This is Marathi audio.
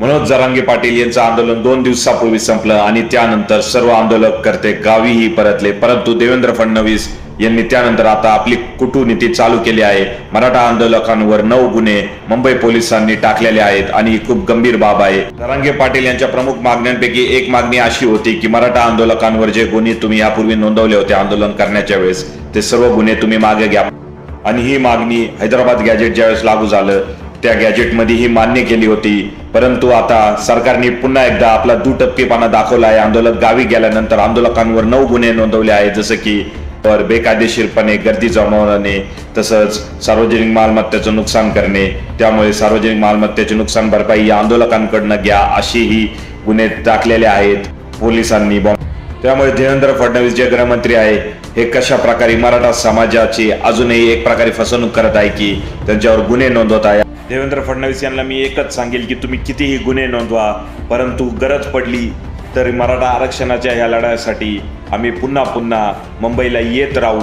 मनोज जरांगे पाटील यांचं आंदोलन दोन दिवसापूर्वी संपलं आणि त्यानंतर सर्व आंदोलकर्ते गावीही परतले. परंतु देवेंद्र फडणवीस यांनी त्यानंतर आता आपली कुटुनीती चालू केली आहे. मराठा आंदोलकांवर नऊ गुन्हे मुंबई पोलिसांनी टाकलेले आहेत आणि ही खूप गंभीर बाब आहे. जरांगे पाटील यांच्या प्रमुख मागण्यांपैकी एक मागणी अशी होती की मराठा आंदोलकांवर जे गुन्हे तुम्ही यापूर्वी नोंदवले होते आंदोलन करण्याच्या वेळेस ते सर्व गुन्हे तुम्ही मागे घ्या. आणि ही मागणी हैदराबाद गॅजेट ज्यावेळेस लागू झालं त्या गॅजेटमध्ये ही मान्य केली होती. परंतु आता सरकारने पुन्हा एकदा आपला दुटप्पीपणा दाखवला आहे. आंदोलक गावी गेल्यानंतर आंदोलकांवर नऊ गुन्हे नोंदवले आहेत. जसं की बेकायदेशीरपणे गर्दी जमवणे तसंच सार्वजनिक मालमत्तेचं नुकसान करणे. त्यामुळे सार्वजनिक मालमत्तेचे नुकसान भरपाई या आंदोलकांकडनं घ्या अशीही गुन्हे टाकलेले आहेत पोलिसांनी. बॉम्ब त्यामुळे देवेंद्र फडणवीस जे गृहमंत्री आहे हे कशा प्रकारे मराठा समाजाची अजूनही एक प्रकारे फसवणूक करत आहे की त्यांच्यावर गुन्हे नोंदवत आहे? देवेंद्र फडणवीस यांना मी एकच सांगेल की तुम्ही कितीही गुन्हे नोंदवा परंतु गरज पडली तर मराठा आरक्षणाच्या या लढ्यासाठी आम्ही पुन्हा पुन्हा मुंबईला येत राहू.